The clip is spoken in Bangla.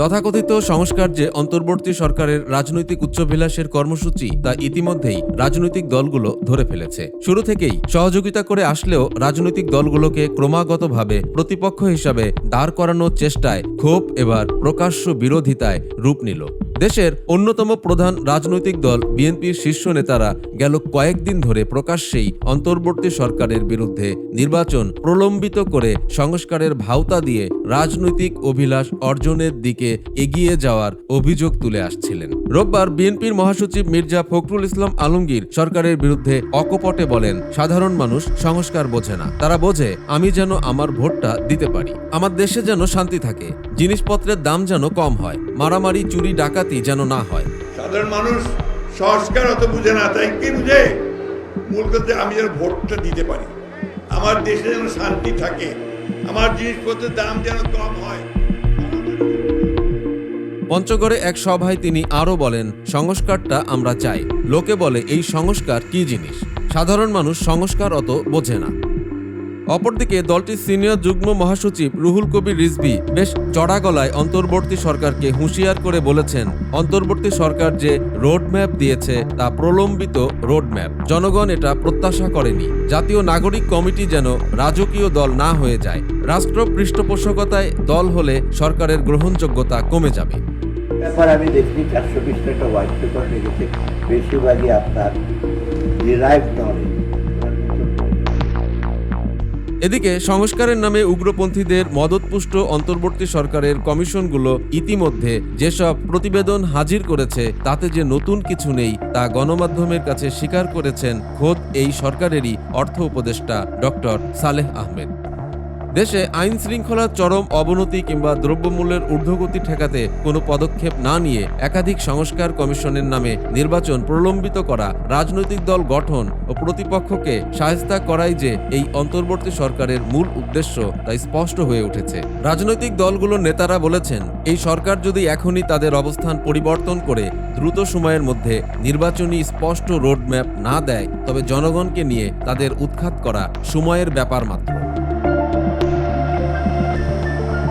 তথাকথিত সংস্কার যে অন্তর্বর্তী সরকারের রাজনৈতিক উচ্চভিলাষের কর্মসূচি তা ইতিমধ্যেই রাজনৈতিক দলগুলো ধরে ফেলেছে। শুরু থেকেই সহযোগিতা করে আসলেও রাজনৈতিক দলগুলোকে ক্রমাগতভাবে প্রতিপক্ষ হিসাবে দাঁড় করানোর চেষ্টায় ক্ষোভ এবার প্রকাশ্য বিরোধিতায় রূপ নিল। দেশের অন্যতম প্রধান রাজনৈতিক দল বিএনপির শীর্ষ নেতারা গেল কয়েকদিন ধরে প্রকাশ্যেই অন্তর্বর্তী সরকারের বিরুদ্ধে নির্বাচন প্রলম্বিত করে সংস্কারের ভাওতা দিয়ে রাজনৈতিক অভিলাষ অর্জনের দিকে এগিয়ে যাওয়ার অভিযোগ তুলে আসছিলেন। রোববার বিএনপির মহাসচিব মির্জা ফখরুল ইসলাম আলমগীর সরকারের বিরুদ্ধে অকপটে বলেন, সাধারণ মানুষ সংস্কার বোঝে না। তারা বোঝে, আমি যেন আমার ভোটটা দিতে পারি। আমার দেশে যেন শান্তি থাকে। জিনিসপত্রের দাম যেন কম হয় মারামারি চুরি ডাকাতি যেন না হয়। সাধারণ মানুষ সংস্কার অত বুঝে না তাই কি বুঝে? মূল কথা আমি যেন ভোটটা দিতে পারি। আমার দেশে যেন শান্তি থাকে আমার জিনিসপত্রের দাম যেন কম হয়। পঞ্চগড়ে এক সভায় তিনি আরও বলেন সংস্কারটা আমরা চাই। লোকে বলে এই সংস্কার কি জিনিস? সাধারণ মানুষ সংস্কার অত বোঝে না। অপরদিকে দলটির সিনিয়র যুগ্ম মহাসচিব রুহুল কবির রিজভি বেশ চড়া গলায় অন্তর্বর্তী সরকারকে হুঁশিয়ার করে বলেছেন, অন্তর্বর্তী সরকার যে রোডম্যাপ দিয়েছে তা প্রলম্বিত রোডম্যাপ। জনগণ এটা প্রত্যাশা করেনি। জাতীয় নাগরিক কমিটি যেন রাজকীয় দল না হয়ে যায়। রাষ্ট্র পৃষ্ঠপোষকতায় দল হলে সরকারের গ্রহণযোগ্যতা কমে যাবে। ব্যাপার আমি দেখছি চারশো বিশটা একটা হোয়াইট পেপার বেশিরভাগই আপনার ডিরাইভ নলেজ এদিকে সংস্কারের নামে উগ্রপন্থীদের মদতপুষ্ট অন্তর্বর্তী সরকারের কমিশনগুলো ইতিমধ্যে যেসব প্রতিবেদন হাজির করেছে, তাতে যে নতুন কিছু নেই, তা গণমাধ্যমের কাছে স্বীকার করেছেন খোদ এই সরকারেরই অর্থ উপদেষ্টা ডক্টর সালেহ আহমেদ। দেশে আইন শৃঙ্খলার চরম অবনতি কিংবা দ্রব্যমূল্যের ঊর্ধ্বগতি ঠেকাতে কোনো পদক্ষেপ না নিয়ে একাধিক সংস্কার কমিশনের নামে নির্বাচন প্রলম্বিত করা রাজনৈতিক দল গঠন ও প্রতিপক্ষকে সাহেস্তা করাই যে এই অন্তর্বর্তী সরকারের মূল উদ্দেশ্য তা স্পষ্ট হয়ে উঠেছে। রাজনৈতিক দলগুলোর নেতারা বলেছেন, এই সরকার যদি এখনই তাদের অবস্থান পরিবর্তন করে দ্রুত সময়ের মধ্যে নির্বাচনী স্পষ্ট রোডম্যাপ না দেয়, তবে জনগণকে নিয়ে তাদের উৎখাত করা সময়ের ব্যাপার মাত্র।